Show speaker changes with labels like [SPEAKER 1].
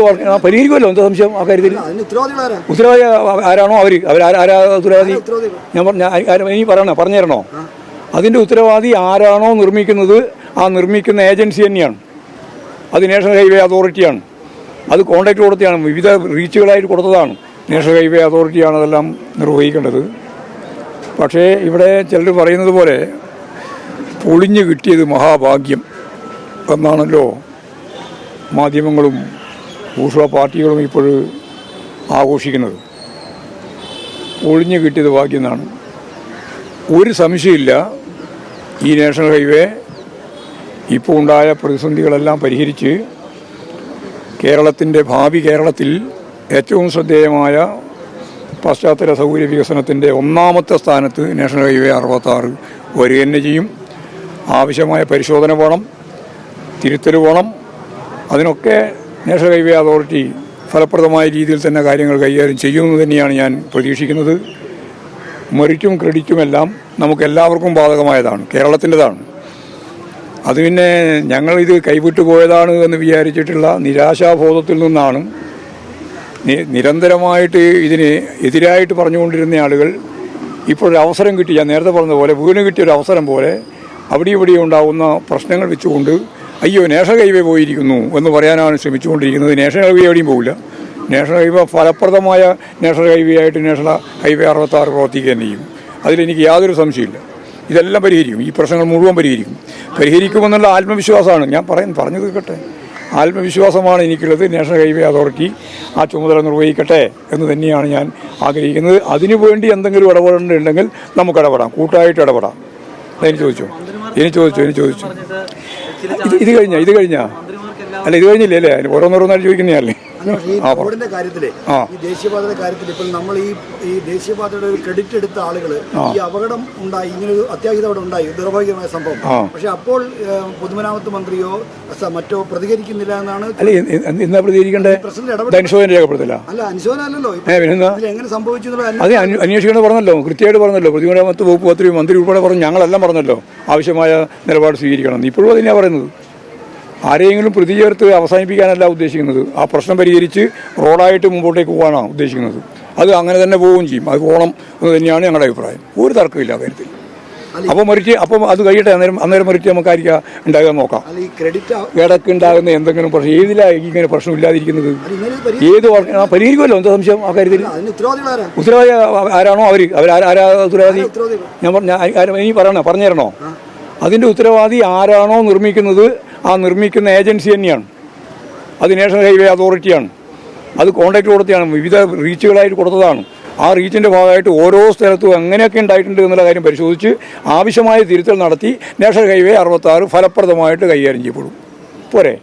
[SPEAKER 1] പരിഹരിക്കുമല്ലോ എന്താ സംശയം? ആ കാര്യത്തിൽ. ഉത്തരവാദി ആരാണോ അവർ അവർ ആരാ ഉത്തരവാദി? ഞാൻ പറഞ്ഞ ഇനി പറയണോ പറഞ്ഞു തരണോ? അതിന്റെ ഉത്തരവാദി ആരാണോ നിർമ്മിക്കുന്നത് ആ നിർമ്മിക്കുന്ന ഏജൻസി തന്നെയാണ്. അത് നാഷണൽ ഹൈവേ അതോറിറ്റിയാണ്. അത് കോൺട്രാക്ട് കൊടുത്തതാണ്. വിവിധ റീച്ചുകളായിട്ട് കൊടുത്തതാണ്. നാഷണൽ ഹൈവേ അതോറിറ്റിയാണ് അതെല്ലാം നിർവഹിക്കേണ്ടത്. പക്ഷേ ഇവിടെ ചിലർ പറയുന്നത് പോലെ പൊളിഞ്ഞു കിട്ടിയത് മഹാഭാഗ്യം എന്നാണല്ലോ മാധ്യമങ്ങളും ഊഷ്വ പാർട്ടികളും ഇപ്പോൾ ആഘോഷിക്കുന്നത്. ഒളിഞ്ഞു കിട്ടിയത് ഭാഗ്യം എന്നാണ്. ഒരു സംശയമില്ല. ഈ നാഷണൽ ഹൈവേ ഇപ്പോൾ ഉണ്ടായ പ്രതിസന്ധികളെല്ലാം പരിഹരിച്ച് കേരളത്തിന്റെ ഭാവി കേരളത്തിൽ ഏറ്റവും ശ്രദ്ധേയമായ പശ്ചാത്തല സൗകര്യ വികസനത്തിന്റെ ഒന്നാമത്തെ സ്ഥാനത്ത് നാഷണൽ ഹൈവേ അറുപത്താറ് വരിക തന്നെ ചെയ്യും. ആവശ്യമായ പരിശോധന വേണം തിരുത്തൽ വേണം അതിനൊക്കെ നാഷണൽ ഹൈവേ അതോറിറ്റി ഫലപ്രദമായ രീതിയിൽ തന്നെ കാര്യങ്ങൾ കൈകാര്യം ചെയ്യുമെന്ന് തന്നെയാണ് ഞാൻ പ്രതീക്ഷിക്കുന്നത്. മെറിറ്റും ക്രെഡിറ്റുമെല്ലാം നമുക്ക് എല്ലാവർക്കും ബാധകമായതാണ് കേരളത്തിന്റെതാണ്. അത് പിന്നെ ഞങ്ങളിത് കൈവിട്ടു പോയതാണ് എന്ന് വിചാരിച്ചിട്ടുള്ള നിരാശാബോധത്തിൽ നിന്നാണ് നിരന്തരമായിട്ട് ഇതിന് എതിരായിട്ട് പറഞ്ഞുകൊണ്ടിരുന്ന ആളുകൾ ഇപ്പോഴൊരു അവസരം കിട്ടി. ഞാൻ നേരത്തെ പറഞ്ഞതുപോലെ പോലെ വീണ് കിട്ടിയൊരവസരം പോലെ അവിടെ ഇവിടെ ഉണ്ടാകുന്ന പ്രശ്നങ്ങൾ വെച്ചുകൊണ്ട് അയ്യോ നാഷണൽ ഹൈവേ പോയിരിക്കുന്നു എന്ന് പറയാനാണ് ശ്രമിച്ചുകൊണ്ടിരിക്കുന്നത്. നാഷണൽ ഹൈവേ എവിടെയും പോകില്ല നാഷണൽ ഹൈവേ ഫലപ്രദമായ നാഷണൽ ഹൈവേ ആയിട്ട് നാഷണൽ ഹൈവേ അറുപത്താറ് പ്രവർത്തിക്കുക തന്നെ ചെയ്യും അതിലെനിക്ക് യാതൊരു സംശയമില്ല ഇതെല്ലാം പരിഹരിക്കും. ഈ പ്രശ്നങ്ങൾ മുഴുവൻ പരിഹരിക്കും. പരിഹരിക്കുമെന്നുള്ള ആത്മവിശ്വാസമാണ്. ഞാൻ പറയാൻ പറഞ്ഞു തീർക്കട്ടെ ആത്മവിശ്വാസമാണ് എനിക്കുള്ളത്. നാഷണൽ ഹൈവേ അതോറിറ്റി ആ ചുമതല നിർവഹിക്കട്ടെ എന്ന് തന്നെയാണ് ഞാൻ ആഗ്രഹിക്കുന്നത്. അതിനുവേണ്ടി എന്തെങ്കിലും ഇടപെടേണ്ടതുണ്ടെങ്കിൽ നമുക്ക് ഇടപെടാം. കൂട്ടായിട്ട് ഇടപെടാം. അതിന് ചോദിച്ചു? ഇനി ചോദിച്ചു? ഇനി ചോദിച്ചു? ഇത് കഴിഞ്ഞ ഇത് കഴിഞ്ഞ? അല്ല ഇത് കഴിഞ്ഞില്ലേ അല്ലേ? ഓരോന്നോരോന്നായിട്ട് ചോദിക്കുന്നതല്ലേ?
[SPEAKER 2] ഈ. റോഡിന്റെ
[SPEAKER 1] കാര്യത്തിൽ
[SPEAKER 2] ഈ ദേശീയപാതയുടെ കാര്യത്തിൽ ഇപ്പോൾ നമ്മൾ ഈ ഈ ദേശീയപാതയുടെ ഒരു ക്രെഡിറ്റ് എടുത്ത ആളുകൾ ഈ അപകടം ഉണ്ടായി ഇങ്ങനെ ഒരു അത്യാഹിതം അവിടെ ഉണ്ടായി ദുർഭാഗ്യമായ സംഭവം. പക്ഷെ അപ്പോൾ പൊതുമരാമത്ത് മന്ത്രിയോ മറ്റോ പ്രതികരിക്കുന്നില്ല എന്നാണ്
[SPEAKER 1] എന്നാ പ്രതികരിക്കണ്ടേ?
[SPEAKER 2] പ്രസിഡന്റ്
[SPEAKER 1] രേഖപ്പെടുത്തില്ല.
[SPEAKER 2] അല്ല അനുശോചനല്ലോ എങ്ങനെ സംഭവിച്ചു
[SPEAKER 1] അത് അന്വേഷിക്കണം പറഞ്ഞല്ലോ കൃത്യമായിട്ട് പറഞ്ഞല്ലോ. പൊതുമരാമത്ത് വകുപ്പ് മന്ത്രി മന്ത്രി ഉൾപ്പെടെ പറഞ്ഞു ഞങ്ങളെല്ലാം പറഞ്ഞല്ലോ. ആവശ്യമായ നിലപാട് സ്വീകരിക്കണം. ഇപ്പോഴും അതിനാണ് പറയുന്നത്. ആരെയെങ്കിലും പ്രതി ചേർത്ത് അവസാനിപ്പിക്കാനല്ല ഉദ്ദേശിക്കുന്നത്. ആ പ്രശ്നം പരിഹരിച്ച് റോഡായിട്ട് മുമ്പോട്ടേക്ക് പോകാനാണ് ഉദ്ദേശിക്കുന്നത്. അത് അങ്ങനെ തന്നെ പോവുകയും ചെയ്യും. അത് പോകണം എന്ന് തന്നെയാണ് ഞങ്ങളുടെ അഭിപ്രായം. ഒരു തർക്കമില്ല ആ കാര്യത്തിൽ. അപ്പോൾ മറിച്ച് അപ്പം അത് കഴിയട്ടെ. അന്നേരം അന്നേരം മറിച്ച് നമുക്കായിരിക്കാം ഉണ്ടാകാൻ നോക്കാം. ഇടയ്ക്ക് ഉണ്ടാകുന്ന എന്തെങ്കിലും പ്രശ്നം ഏതിലാണ് ഇങ്ങനെ പ്രശ്നം ഇല്ലാതിരിക്കുന്നത്? ഏത് പരിഹരിക്കുമല്ലോ. എന്താ സംശയം ആ കാര്യത്തിൽ? ഉത്തരവാദി ആരാണോ അവർ അവർ ആരാ ഉത്തരവാദി? ഞാൻ പറഞ്ഞ ഇനി പറയണോ? പറഞ്ഞു തരണോ അതിന്റെ ഉത്തരവാദി ആരാണോ നിർമ്മിക്കുന്നത് ആ നിർമ്മിക്കുന്ന ഏജൻസി തന്നെയാണ്. അത് നാഷണൽ ഹൈവേ അതോറിറ്റിയാണ്. അത് കോൺട്രാക്ട് കൊടുത്തതാണ്. വിവിധ റീച്ചുകളായിട്ട് കൊടുത്തതാണ്. ആ റീച്ചിന്റെ ഭാഗമായിട്ട് ഓരോ സ്ഥലത്തും എങ്ങനെയൊക്കെ ഉണ്ടായിട്ടുണ്ട് എന്നുള്ള കാര്യം പരിശോധിച്ച് ആവശ്യമായ തിരുത്തൽ നടത്തി നാഷണൽ ഹൈവേ അറുപത്താറ് ഫലപ്രദമായിട്ട് കൈകാര്യം ചെയ്യപ്പെടും. പോരെ?